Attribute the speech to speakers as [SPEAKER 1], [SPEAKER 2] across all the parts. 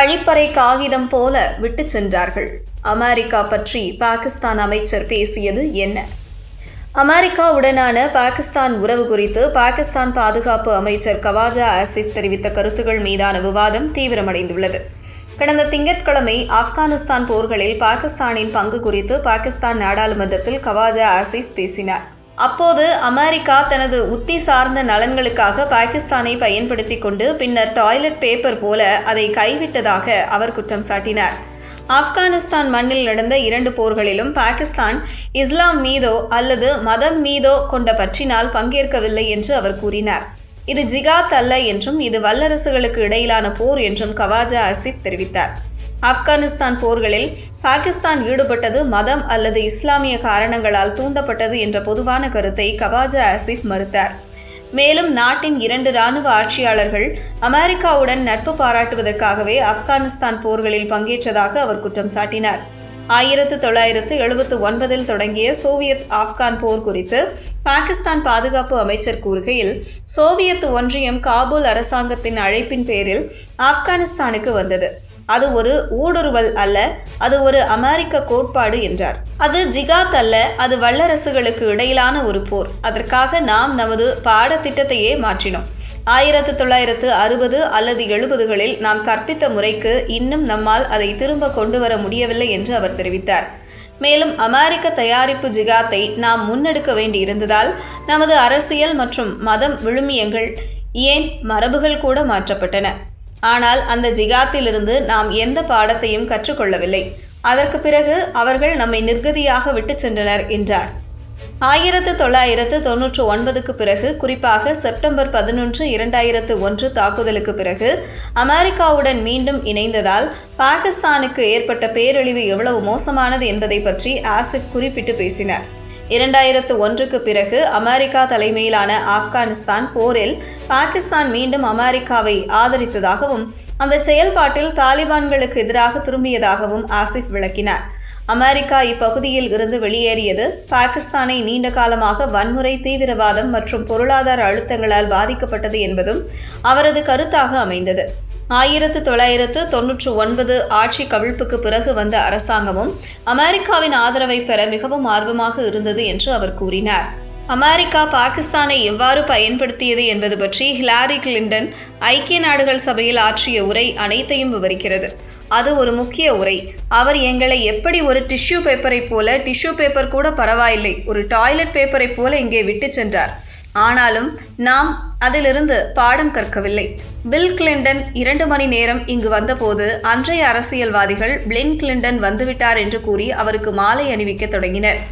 [SPEAKER 1] கழிப்பறை காகிதம் போல விட்டுச் சென்றார்கள். அமெரிக்கா பற்றி பாகிஸ்தான் அமைச்சர் பேசியது என்ன? அமெரிக்காவுடனான பாகிஸ்தான் உறவு குறித்து பாகிஸ்தான் பாதுகாப்பு அமைச்சர் கவாஜா ஆசிப் தெரிவித்த கருத்துக்கள் மீதான விவாதம் தீவிரமடைந்துள்ளது. கடந்த திங்கட்கிழமை ஆப்கானிஸ்தான் போர்களில் பாகிஸ்தானின் பங்கு குறித்து பாகிஸ்தான் நாடாளுமன்றத்தில் கவாஜா ஆசிப் பேசினார். அப்போது அமெரிக்கா தனது உத்தி சார்ந்த நலன்களுக்காக பாகிஸ்தானை பயன்படுத்தி கொண்டு பின்னர் டாய்லெட் பேப்பர் போல அதை கைவிட்டதாக அவர் குற்றம் சாட்டினார். ஆப்கானிஸ்தான் மண்ணில் நடந்த இரண்டு போர்களிலும் பாகிஸ்தான் இஸ்லாம் மீதோ அல்லது மதம் மீதோ கொண்ட பற்றினால் பங்கேற்கவில்லை என்று அவர் கூறினார். இது ஜிகாத் அல்ல என்றும் இது வல்லரசுகளுக்கு இடையிலான போர் என்றும் கவாஜா அசிப் தெரிவித்தார். ஆப்கானிஸ்தான் போர்களில் பாகிஸ்தான் ஈடுபட்டது மதம் அல்லது இஸ்லாமிய காரணங்களால் தூண்டப்பட்டது என்ற பொதுவான கருத்தை கவாஜா அசிப் மறுத்தார். மேலும் நாட்டின் இரண்டு இராணுவ ஆட்சியாளர்கள் அமெரிக்காவுடன் நட்பு பாராட்டுவதற்காகவே ஆப்கானிஸ்தான் போர்களில் பங்கேற்றதாக அவர் குற்றம் சாட்டினார். ஆயிரத்து தொள்ளாயிரத்து எழுபத்து ஒன்பதில் தொடங்கிய சோவியத் ஆப்கான் போர் குறித்து பாகிஸ்தான் பாதுகாப்பு அமைச்சர் கூறுகையில் சோவியத் ஒன்றியம் காபூல் அரசாங்கத்தின் அழைப்பின் பேரில் ஆப்கானிஸ்தானுக்கு வந்தது. அது ஒரு ஊடுருவல் அல்ல அது ஒரு அமெரிக்க கோட்பாடு என்றார். அது ஜிகாத் அல்ல அது வல்லரசுகளுக்கு இடையிலான ஒரு போர். அதற்காக நாம் நமது பாடத்திட்டத்தையே மாற்றினோம். ஆயிரத்து தொள்ளாயிரத்து அறுபது அல்லது எழுபதுகளில் நாம் கற்பித்த முறைக்கு இன்னும் நம்மால் அதை திரும்ப கொண்டு வர முடியவில்லை என்று அவர் தெரிவித்தார். மேலும் அமெரிக்க தயாரிப்பு ஜிகாத்தை நாம் முன்னெடுக்க வேண்டியிருந்ததால் நமது அரசியல் மற்றும் மதம் விழுமியங்கள் ஏன் மரபுகள் கூட மாற்றப்பட்டன. ஆனால் அந்த ஜிகாத்திலிருந்து நாம் எந்த பாடத்தையும் கற்றுக்கொள்ளவில்லை. அதற்கு பிறகு அவர்கள் நம்மை நிர்கதியாக விட்டுச் சென்றனர் என்றார். ஆயிரத்து தொள்ளாயிரத்து தொன்னூற்று ஒன்பதுக்கு பிறகு குறிப்பாக செப்டம்பர் பதினொன்று இரண்டாயிரத்து ஒன்று தாக்குதலுக்கு பிறகு அமெரிக்காவுடன் மீண்டும் இணைந்ததால் பாகிஸ்தானுக்கு ஏற்பட்ட பேரழிவு எவ்வளவு மோசமானது என்பதை பற்றி ஆசிப் குறிப்பிட்டு பேசினார். இரண்டாயிரத்து ஒன்றுக்கு பிறகு அமெரிக்கா தலைமையிலான ஆப்கானிஸ்தான் போரில் பாகிஸ்தான் மீண்டும் அமெரிக்காவை ஆதரித்ததாகவும் அந்த செயல்பாட்டில் தாலிபான்களுக்கு எதிராக திரும்பியதாகவும் ஆசிஃப் விளக்கினார். அமெரிக்கா இப்பகுதியில் இருந்து வெளியேறியது பாகிஸ்தானை நீண்ட காலமாக வன்முறை தீவிரவாதம் மற்றும் பொருளாதார அழுத்தங்களால் பாதிக்கப்பட்டது என்பதும் அவரது கருத்தாக அமைந்தது. ஆயிரத்து தொள்ளாயிரத்து தொன்னூற்று ஒன்பது ஆட்சி கவிழ்ப்புக்கு பிறகு வந்த அரசாங்கமும் அமெரிக்காவின் ஆதரவை பெற மிகவும் ஆர்வமாக இருந்தது என்று அவர் கூறினார். அமெரிக்கா பாகிஸ்தானை எவ்வாறு பயன்படுத்தியது என்பது பற்றி ஹிலாரி கிளின்டன் ஐக்கிய நாடுகள் சபையில் ஆற்றிய உரை அனைத்தையும் விவரிக்கிறது. அது ஒரு முக்கிய உரை. அவர் எங்களை எப்படி ஒரு டிஷ்யூ பேப்பரை போல டிஷ்யூ பேப்பர் கூட பரவாயில்லை ஒரு டாய்லெட் பேப்பரை போல இங்கே விட்டு சென்றார். ஆனாலும் நாம் அதிலிருந்து பாடம் கற்கவில்லை. பில் கிளின்டன் இரண்டு மணி நேரம் இங்கு வந்தபோது அன்றைய அரசியல்வாதிகள் பிளின் கிளின்டன் வந்துவிட்டார் என்று கூறி அவருக்கு மாலை அணிவிக்க தொடங்கினர்.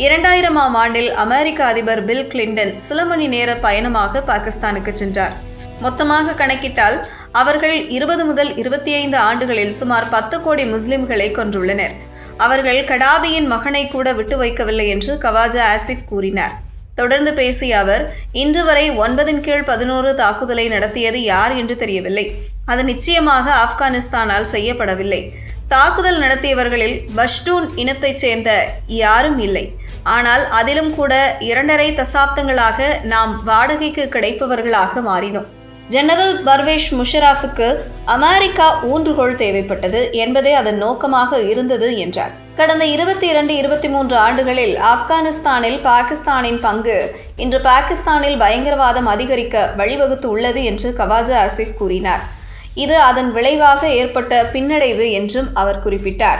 [SPEAKER 1] இரண்டாயிரமாம் ஆண்டில் அமெரிக்க அதிபர் பில் கிளின்டன் சில மணி நேர பயணமாக பாகிஸ்தானுக்கு சென்றார். மொத்தமாக கணக்கிட்டால் அவர்கள் இருபது முதல் இருபத்தி ஐந்து ஆண்டுகளில் சுமார் பத்து கோடி முஸ்லிம்களை கொன்றுள்ளனர். அவர்கள் கடாபியின் மகனை கூட விட்டு வைக்கவில்லை என்று கவாஜா ஆசிப் கூறினார். தொடர்ந்து பேசிய அவர் இன்று வரை ஒன்பதின் கீழ் பதினோரு தாக்குதலை நடத்தியது யார் என்று தெரியவில்லை. அது நிச்சயமாக ஆப்கானிஸ்தானால் செய்யப்படவில்லை. தாக்குதல் நடத்தியவர்களில் பஷ்டூன் இனத்தைச் சேர்ந்த யாரும் இல்லை. ஆனால் அதிலும் கூட இரண்டரை தசாப்தங்களாக நாம் வாடகைக்கு கிடைப்பவர்களாக மாறினோம். ஜெனரல் பர்வேஷ் முஷராஃபுக்கு அமெரிக்கா ஊன்றுகோல் தேவைப்பட்டது என்பதே அதன் நோக்கமாக இருந்தது என்றார். கடந்த இருபத்தி இரண்டு இருபத்தி மூன்று ஆண்டுகளில் ஆப்கானிஸ்தானில் பாகிஸ்தானின் பங்கு இன்று பாகிஸ்தானில் பயங்கரவாதம் அதிகரிக்க வழிவகுத்து உள்ளது என்று கவாஜா ஆசிப் கூறினார். இது அதன் விளைவாக ஏற்பட்ட பின்னடைவு என்றும் அவர் குறிப்பிட்டார்.